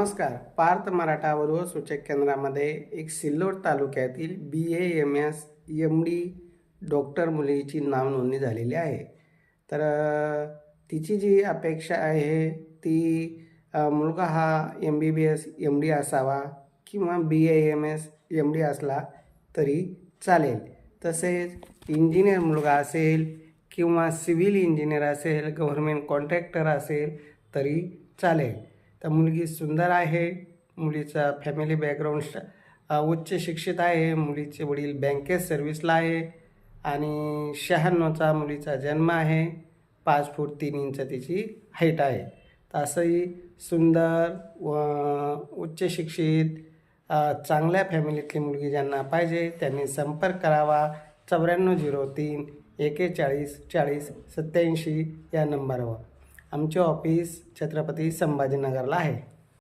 नमस्कार. पार्थ मराठा वधू सूचक केंद्रामध्ये एक सिल्लोड तालुक्यातील B A M S M D doctor मुलीची नावनोंदणी झालेली आहे. तर तिची जी अपेक्षा आहे ती मुलगा हा M B B S M D असावा किंवा B A M S M D असला तरी चालेल. तसेच इंजिनियर मुलगा असेल किंवा सिव्हिल इंजिनियर असेल गव्हर्मेंट कॉन्ट्रॅक्टर असेल तरी चालेल. तर मुलगी सुंदर आहे मुलीचा फॅमिली बॅकग्राऊंड श- उच्च शिक्षित आहे मुलीचे वडील बँकेत सर्व्हिसला आहे आणि शहाण्णवचा मुलीचा जन्म आहे पाच फूट तीन इंच तिची हाईट आहे. तर असंही सुंदर व उच्च शिक्षित चांगल्या फॅमिलीतली मुलगी ज्यांना पाहिजे त्यांनी संपर्क करावा. चौऱ्याण्णव झिरो तीन एकेचाळीस चाळीस सत्याऐंशी या नंबरवर आमचे ऑफिस छत्रपती संभाजीनगरला आहे.